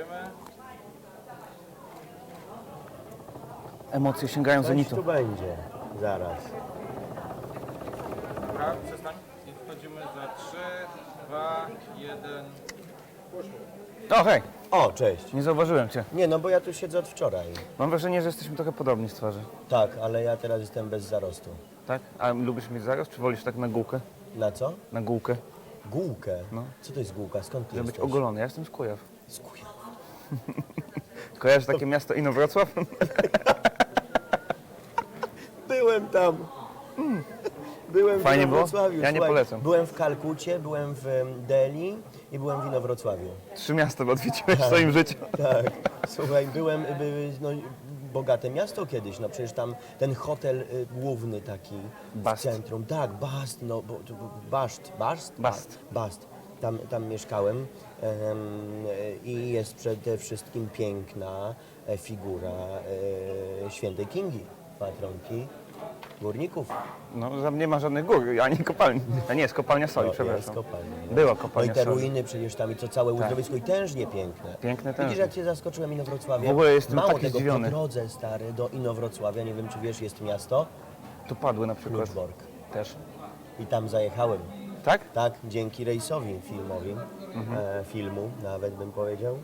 Jedziemy. Emocje sięgają Coś zenitu. tu będzie zaraz. Dobra, przestań. I wchodzimy za 3, 2, 1. O, hej, O, cześć. nie zauważyłem cię. Nie, no bo ja tu siedzę od wczoraj. Mam wrażenie, że jesteśmy trochę podobni z twarzy. Tak, ale ja teraz jestem bez zarostu. Tak? A lubisz mieć zaraz, czy wolisz tak na gółkę? Na co? Na gółkę, Główkę. No. Co to jest główka? Skąd ty żeby być jesteś? ogolony. Ja jestem z Kujaw. Z Kujaw. Kojarzysz takie miasto Inowrocław? Byłem tam. Byłem Fajnie w było? Ja nie polecam. Byłem w Kalkucie, byłem w em, Delhi i byłem w Inowrocławiu. Trzy miasta odwiedziłeś w swoim życiu. Tak. Słuchaj, byłem, by, no, bogate miasto kiedyś, no przecież tam ten hotel y, główny taki Bast. w centrum. Tak, Bast, no bo, to, był Baszt, Baszt? Bast. Bast. Tam, tam mieszkałem em, i jest przede wszystkim piękna e, figura e, świętej Kingi, patronki górników. No, tam nie ma żadnych gór, ani kopalni. A nie, jest kopalnia soli, No, przepraszam. jest kopalnia, no. Była No i kopalnia te soli. ruiny przecież tam i to całe uzdrowisko i tężnie piękne. Piękne Widzisz tężnie. jak cię zaskoczyłem Inowrocławia? W ogóle jestem Mało taki tego, zdziwiony. po drodze stary do Inowrocławia, nie wiem czy wiesz, jest miasto Tu padły na przykład. Kluczbork. Też. I tam zajechałem. Tak? Tak, dzięki rejsowi filmowi, Mhm. e, filmu nawet bym powiedział.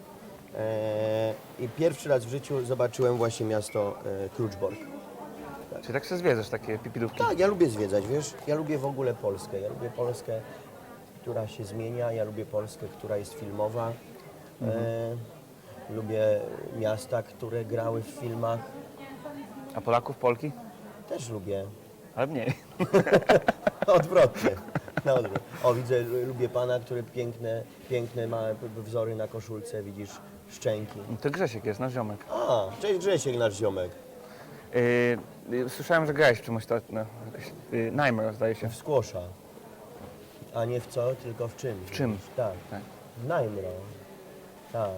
E, I pierwszy raz w życiu zobaczyłem właśnie miasto e, Kluczbork. Czyli tak się zwiedzasz takie pipidówki. Tak, ja lubię zwiedzać, wiesz, ja lubię w ogóle Polskę. Ja lubię Polskę, która się zmienia, ja lubię Polskę, która jest filmowa. E, lubię miasta, które grały w filmach. A Polaków, Polki? Też lubię. Ale mniej. Odwrotnie. Na odwrót. O, widzę, lu- lubię pana, który piękne, piękne ma wzory na koszulce, widzisz, szczęki. To Grzesiek jest, nasz ziomek. A, cześć Grzesiek, nasz ziomek. Yy, yy, słyszałem, że grałeś w czymś ostatnio. Yy, Nightmare, zdaje się. W skłosza. A nie w co, tylko w czym. W czym? Tak. Tak. W Najmro. Tak.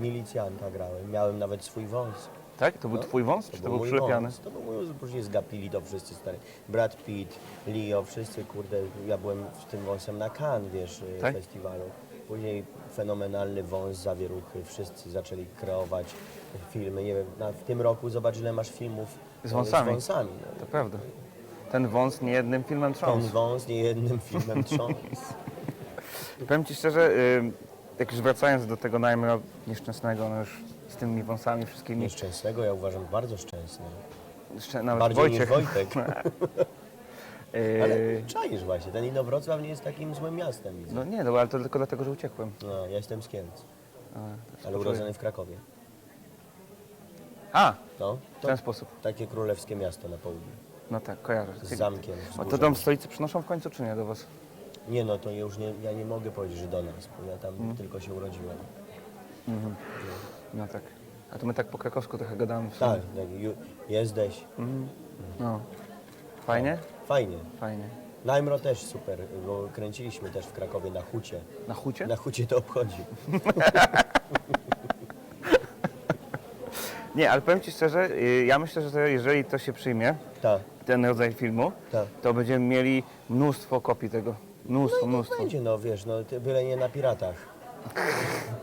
Milicjanta grałem. Miałem nawet swój wąs. Tak? To był twój wąs, czy to był mój przylepiany? wąs. To był mój wąs, później zgapili to wszyscy stary. Brad Pitt, Leo, wszyscy, kurde, ja byłem z tym wąsem na Cannes, wiesz, y, Tak? festiwalu. Później fenomenalny wąs zawieruchy, wszyscy zaczęli kreować filmy. Nie wiem, na, w tym roku zobacz ile masz filmów Z y, wąsami. Z wąsami no. To prawda. Ten wąs nie jednym filmem Ten trząsł. wąs nie jednym filmem trząsł. Powiem Ci szczerze, yy, jak już wracając do tego Nightmare'a nieszczęsnego, no już z tymi wąsami wszystkimi, Nieszczęsnego ja uważam bardzo szczęsny. jeszcze nawet Bardziej Wojciech, niż Wojtek. yy, Ale czaisz właśnie, ten Inowrocław nie jest takim złym miastem, widzę. no nie, no ale to tylko dlatego, że uciekłem. No, ja jestem z Kielc, ale urodzony w Krakowie. A, No, w to ten sposób. takie królewskie miasto na południu. No tak, kojarzę. Z zamkiem. A to wzgórzem. dom stolicy przynoszą w końcu, czy nie do Was? Nie no, to już nie, ja nie mogę powiedzieć, że do nas, bo ja tam Mhm. tylko się urodziłem. No tak. A to my tak po krakowsku trochę gadamy. w sumie. Tak, tak ju, jesteś. No. Fajnie? Fajnie. Fajnie. Najmro też super, bo kręciliśmy też w Krakowie na hucie. Na hucie? Na hucie to obchodzi. Nie, ale powiem Ci szczerze, y, ja myślę, że to, jeżeli to się przyjmie, Tak, ten rodzaj filmu, tak. to będziemy mieli mnóstwo kopii tego. Mnóstwo, No mnóstwo. będzie, no wiesz, no ty- byle nie na piratach.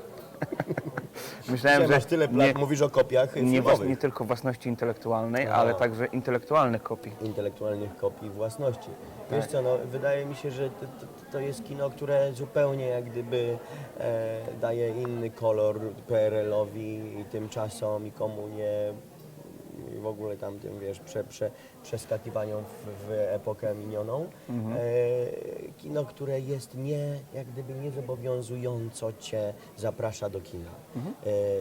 Myślałem, że masz tyle plat, mówisz o kopiach nie, włas, nie tylko własności intelektualnej, No. ale także intelektualnych kopii. intelektualnych kopii własności. Wiesz Tak. co, no, wydaje mi się, że to, to, to jest kino, które zupełnie jak gdyby e, daje inny kolor PRL-owi i tym czasom i komunie w ogóle tamtym, wiesz, prze, prze, przeskakiwaniom w, w epokę minioną. Mhm. E, kino, które jest nie, jak gdyby niezobowiązująco cię zaprasza do kina, Mhm.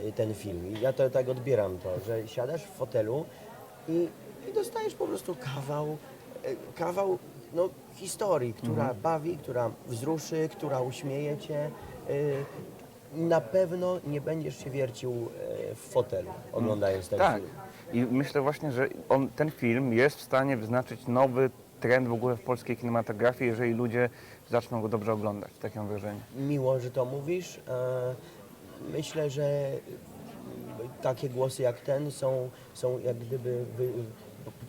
e, ten film. I ja to tak odbieram to, że siadasz w fotelu i, i dostajesz po prostu kawał, e, kawał no, historii, która Mhm. bawi, która wzruszy, która uśmieje cię. e, Na pewno nie będziesz się wiercił e, w fotelu, oglądając ten Tak. film. I myślę właśnie, że on, ten film jest w stanie wyznaczyć nowy trend w ogóle w polskiej kinematografii, jeżeli ludzie zaczną go dobrze oglądać. Takie mam wrażenie. Miło, że to mówisz. E, Myślę, że takie głosy jak ten są, są jak gdyby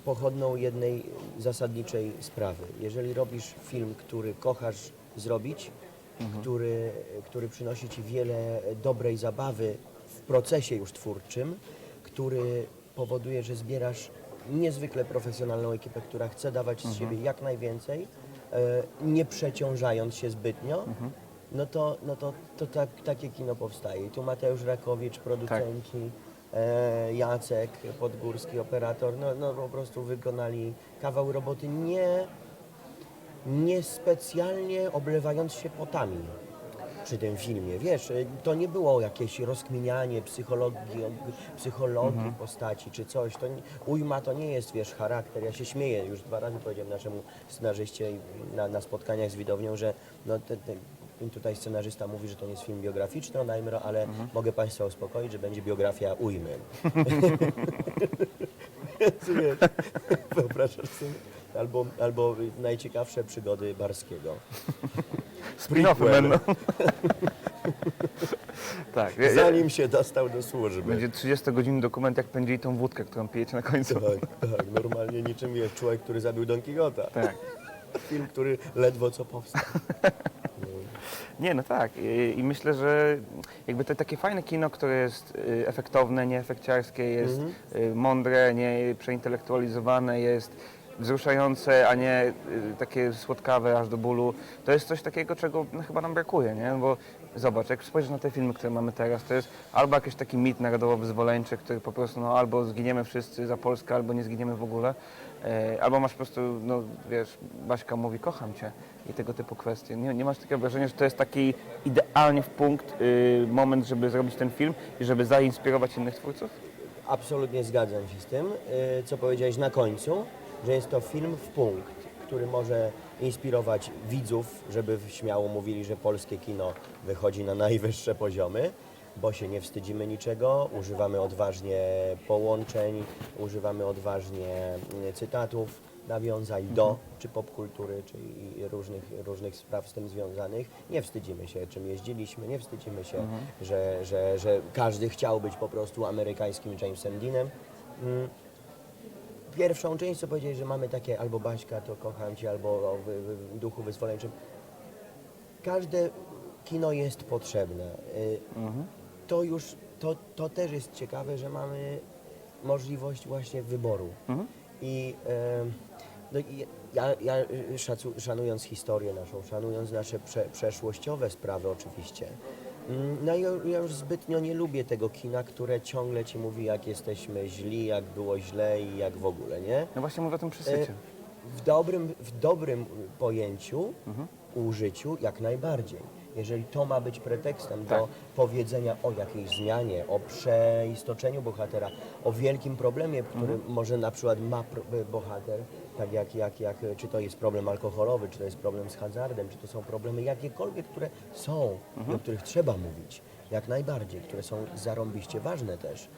pochodną jednej zasadniczej sprawy. Jeżeli robisz film, który kochasz zrobić, który, który przynosi ci wiele dobrej zabawy procesie już twórczym, który powoduje, że zbierasz niezwykle profesjonalną ekipę, która chce dawać z siebie jak najwięcej, e, nie przeciążając się zbytnio, no to, no to, to tak, takie kino powstaje. I tu Mateusz Rakowicz, producenci, e, Jacek Podgórski, operator, no, no po prostu wykonali kawał roboty nie, nie specjalnie oblewając się potami przy tym filmie. Wiesz, y, to nie było jakieś rozkminianie psychologii, psychologii postaci czy coś. To nie, ujma to nie jest, wiesz, charakter. Ja się śmieję, już dwa razy powiedziałem naszemu scenarzyście na, na spotkaniach z widownią, że no, te, te, tutaj scenarzysta mówi, że to nie jest film biograficzny o Daimro, ale mogę Państwa uspokoić, że będzie biografia ujmy. Wyobrażasz sobie? Albo, albo najciekawsze przygody Barskiego. Spin-offy Prequel. będą. tak. ja- ja- Zanim się dostał do służby. Będzie 30-godzinny dokument, jak pędzili tą wódkę, którą pijecie na końcu. Tak, tak, normalnie niczym jest człowiek, który zabił Don Quixota. Tak. Film, który ledwo co powstał. Nie, no tak. I, i myślę, że jakby to takie fajne kino, które jest y, efektowne, nie efekciarskie, jest y, mądre, nie przeintelektualizowane, jest wzruszające, a nie y, takie słodkawe aż do bólu. To jest coś takiego, czego no, chyba nam brakuje, nie? Bo zobacz, jak spojrzysz na te filmy, które mamy teraz, to jest albo jakiś taki mit narodowo-wyzwoleńczy, który po prostu, no albo zginiemy wszyscy za Polskę, albo nie zginiemy w ogóle. E, Albo masz po prostu, no wiesz, Baśka mówi kocham cię i tego typu kwestie. Nie, nie masz takiego wrażenia, że to jest taki idealnie w punkt y, moment, żeby zrobić ten film i żeby zainspirować innych twórców? Absolutnie zgadzam się z tym, y, co powiedziałeś na końcu, że jest to film w punkt, który może inspirować widzów, żeby śmiało mówili, że polskie kino wychodzi na najwyższe poziomy, bo się nie wstydzimy niczego, używamy odważnie połączeń, używamy odważnie y, cytatów, nawiązań do czy popkultury, czy różnych, różnych spraw z tym związanych. Nie wstydzimy się, czym jeździliśmy, nie wstydzimy się, że, że, że każdy chciał być po prostu amerykańskim Jamesem Deanem. Pierwszą część, co powiedziałeś, że mamy takie albo Baśka, to kocham Cię, albo o wy, wy, duchu wyzwoleńczym. Każde kino jest potrzebne. Y, To już, to, to też jest ciekawe, że mamy możliwość właśnie wyboru. I em, no, i ja, ja szacu, szanując historię naszą, szanując nasze prze, przeszłościowe sprawy oczywiście, no ja, ja już zbytnio nie lubię tego kina, które ciągle ci mówi, jak jesteśmy źli, jak było źle i jak w ogóle, nie? No właśnie mówię o tym E, przesycie. W dobrym, w dobrym pojęciu, użyciu jak najbardziej. Jeżeli to ma być pretekstem Tak. do powiedzenia o jakiejś zmianie, o przeistoczeniu bohatera, o wielkim problemie, który może na przykład ma pro- bohater, tak jak, jak, jak, czy to jest problem alkoholowy, czy to jest problem z hazardem, czy to są problemy jakiekolwiek, które są i o których trzeba mówić, jak najbardziej, które są zarąbiście ważne też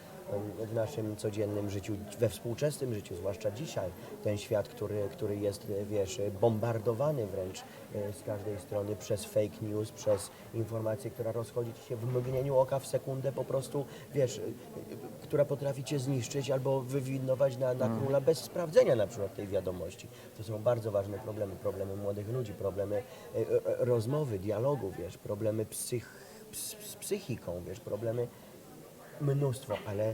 w naszym codziennym życiu, we współczesnym życiu, zwłaszcza dzisiaj. Ten świat, który, który jest, wiesz, bombardowany wręcz e, z każdej strony przez fake news, przez informację, która rozchodzi ci się w mgnieniu oka, w sekundę po prostu, wiesz, e, która potrafi cię zniszczyć albo wywinować na, na króla bez sprawdzenia na przykład tej wiadomości. To są bardzo ważne problemy, problemy młodych ludzi, problemy e, rozmowy, dialogu, wiesz, problemy psych, ps- z psychiką, wiesz, problemy mnóstwo, ale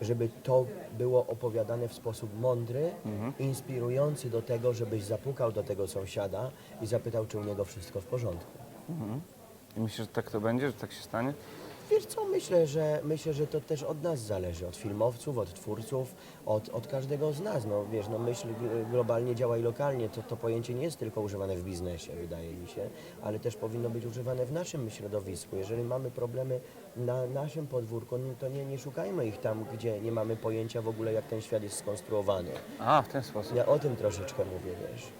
żeby to było opowiadane w sposób mądry, inspirujący do tego, żebyś zapukał do tego sąsiada i zapytał, czy u niego wszystko w porządku. I myślisz, że tak to będzie, że tak się stanie? Wiesz co, myślę, że myślę, że to też od nas zależy, od filmowców, od twórców, od, od każdego z nas. No wiesz, no myśl globalnie działa i lokalnie. To, to pojęcie nie jest tylko używane w biznesie, wydaje mi się, ale też powinno być używane w naszym środowisku. Jeżeli mamy problemy na naszym podwórku, no to nie, nie szukajmy ich tam, gdzie nie mamy pojęcia w ogóle, jak ten świat jest skonstruowany. A, w ten sposób. Ja o tym troszeczkę mówię, wiesz.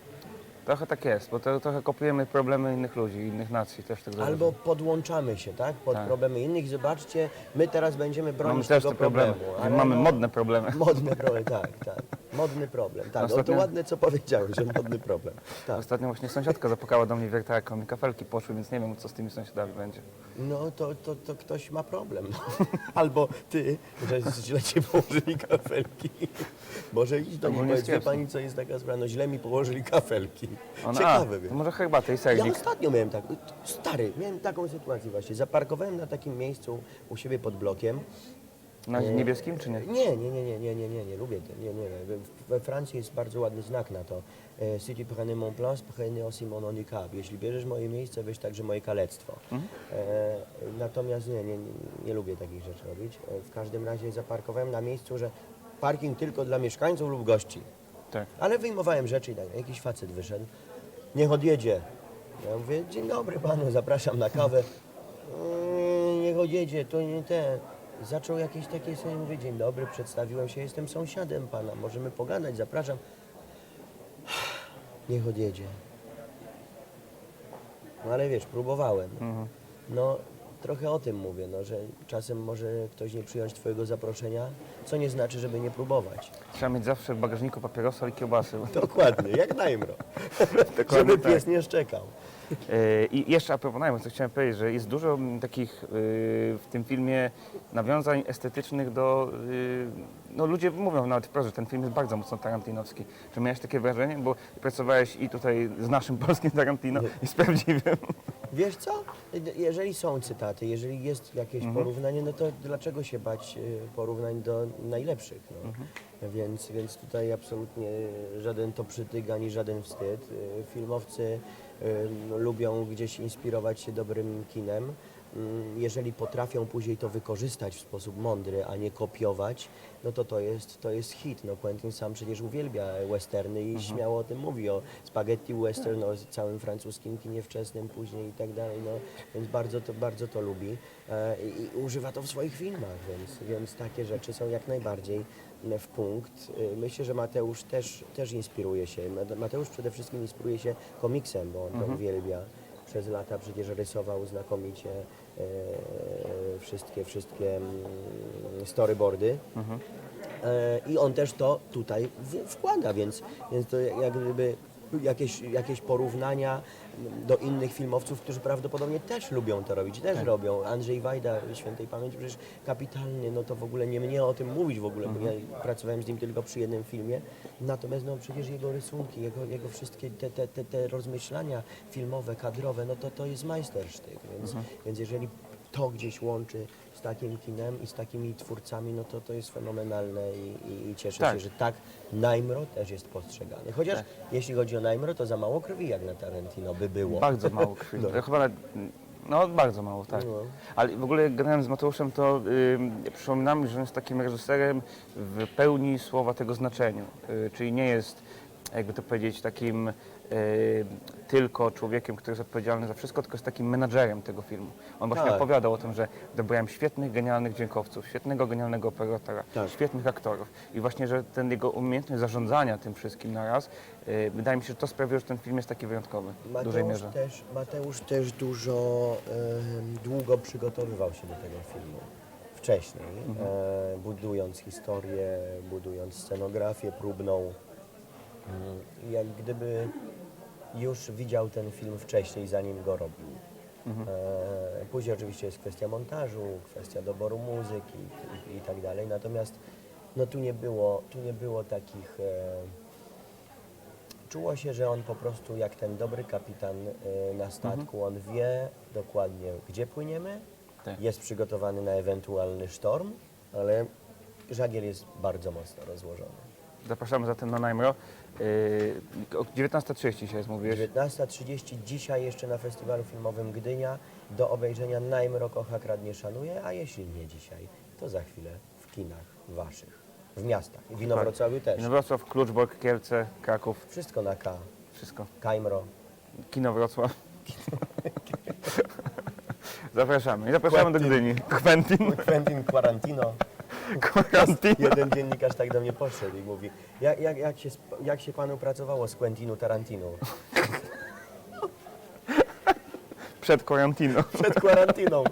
Trochę tak jest, bo to, trochę kopiujemy problemy innych ludzi, innych nacji też tak zależy. Albo podłączamy się, tak, pod Tak. problemy innych. Zobaczcie, my teraz będziemy bronić Mamy też tego te problemy. problemu. Mamy modne problemy. Modne problemy, tak, tak. Modny problem. Tak, no to Ostatnio- ładne co powiedziałeś, że modny problem. Tak. Ostatnio właśnie sąsiadka zapukała do mnie wiertarką i kafelki poszły, więc nie wiem, co z tymi sąsiadami będzie. No to, to, to ktoś ma problem. Albo ty, że źle ci położyli kafelki. Może iść do Ogólnie powiedz, wie pani co jest taka sprawa, no źle mi położyli kafelki. Ona, Ciekawe a, wie. to może herbatę i Ja sernik. ostatnio miałem tak, stary, miałem taką sytuację właśnie. Zaparkowałem na takim miejscu u siebie pod blokiem. Na niebieskim czy nie? Nie, nie, nie, nie, nie, nie, nie, nie lubię to. Nie, nie, nie. We- We Francji jest bardzo ładny znak na to. E, Si tu prenais mon place, prenez aussi mon handicap. Jeśli bierzesz moje miejsce, weź także moje kalectwo. E, natomiast nie, nie, nie, nie lubię takich rzeczy robić. E, w każdym razie zaparkowałem na miejscu, że parking tylko dla mieszkańców lub gości. Tak. Ale wyjmowałem rzeczy i tak, jakiś facet wyszedł. Niech odjedzie. Ja mówię, dzień dobry panu, zapraszam na kawę. "Mm, Niech odjedzie, to nie ten. Zaczął jakieś takie sobie, mówię, dzień dobry, przedstawiłem się, jestem sąsiadem pana, możemy pogadać, zapraszam. Niech odjedzie. No ale wiesz, próbowałem. No trochę o tym mówię, no, że czasem może ktoś nie przyjąć twojego zaproszenia, co nie znaczy, żeby nie próbować. Trzeba mieć zawsze w bagażniku papierosa i kiełbasy. Dokładnie, jak najmro. Dokładnie Żeby tak. pies nie szczekał. E, I jeszcze a propos najmu, co chciałem powiedzieć, że jest dużo takich y, w tym filmie nawiązań estetycznych do... y, No ludzie mówią nawet wprost, że ten film jest bardzo mocno tarantinowski. Czy miałeś takie wrażenie? Bo pracowałeś i tutaj z naszym polskim Tarantino i z prawdziwym. Wiesz co? Jeżeli są cytaty, jeżeli jest jakieś porównanie, no to dlaczego się bać y, porównań do najlepszych? No? Więc, więc tutaj absolutnie żaden to przytyk, ani żaden wstyd. Filmowcy lubią gdzieś inspirować się dobrym kinem. Mm, Jeżeli potrafią później to wykorzystać w sposób mądry, a nie kopiować, no to to jest, to jest hit. No Quentin sam przecież uwielbia westerny i śmiało o tym mówi, o spaghetti western, o całym francuskim kinie wczesnym później i tak dalej, no, więc bardzo to, bardzo to lubi e, i, i używa to w swoich filmach, więc, więc takie rzeczy są jak najbardziej w punkt. E, Myślę, że Mateusz też, też inspiruje się. Mate- Mateusz przede wszystkim inspiruje się komiksem, bo on to uwielbia. Przez lata przecież rysował znakomicie e, wszystkie, wszystkie mm, storyboardy. E, I on też to tutaj wkłada, więc, więc to jak gdyby jakieś, jakieś porównania do innych filmowców, którzy prawdopodobnie też lubią to robić, też robią. Andrzej Wajda, świętej pamięci, przecież kapitalnie, no to w ogóle nie mnie o tym mówić w ogóle, bo ja pracowałem z nim tylko przy jednym filmie, natomiast no przecież jego rysunki, jego, jego wszystkie te, te, te, te rozmyślania filmowe, kadrowe, no to to jest majstersztyk, więc, więc jeżeli to gdzieś łączy takim kinem i z takimi twórcami, no to to jest fenomenalne i, i, i cieszę Tak. się, że tak Najmro też jest postrzegany. Chociaż jeśli chodzi o Najmro, to za mało krwi jak na Tarantino by było. Bardzo mało krwi. Chyba nawet, no bardzo mało, tak. No. Ale w ogóle grałem z Mateuszem, to y, przypominam, że on jest takim reżyserem w pełni słowa tego znaczeniu. Y, czyli nie jest, jakby to powiedzieć, takim tylko człowiekiem, który jest odpowiedzialny za wszystko, tylko jest takim menadżerem tego filmu. On właśnie Tak. opowiadał o tym, że dobrałem świetnych, genialnych dźwiękowców, świetnego, genialnego operatora, Tak. świetnych aktorów. I właśnie, że ten jego umiejętność zarządzania tym wszystkim naraz, y, wydaje mi się, że to sprawiło, że ten film jest taki wyjątkowy w dużej Mateusz mierze. też, Mateusz też dużo, em, długo przygotowywał się do tego filmu. Wcześniej, Mhm. e, budując historię, budując scenografię próbną. Mm, Jak gdyby już widział ten film wcześniej, zanim go robił. Mhm. E, Później oczywiście jest kwestia montażu, kwestia doboru muzyki i, i tak dalej. Natomiast no, tu, nie było, tu nie było takich... E, czuło się, że on po prostu jak ten dobry kapitan e, na statku, on wie dokładnie gdzie płyniemy, Tak. jest przygotowany na ewentualny sztorm, ale żagiel jest bardzo mocno rozłożony. Zapraszamy zatem na Najmro. Yy, o 19.30 dzisiaj mówiłeś. 19.30 dzisiaj jeszcze na festiwalu filmowym Gdynia do obejrzenia Najmro kocha, kradnie, szanuje, a jeśli nie dzisiaj, to za chwilę w kinach waszych, w miastach. I w Inowrocławiu też. Kino Wrocław, Kluczbork, Kielce, Kraków, Wszystko na K. wszystko. Kajmro. Kino Wrocław. Zapraszamy. I zapraszamy do Gdyni. Quentin, Quentin Quarantino. Quarantino. Jeden dziennikarz tak do mnie podszedł i mówi, jak, jak, jak, się, sp- jak się panu pracowało z Quentinu Tarantino? Przed Quarantino. Przed kwarantyną.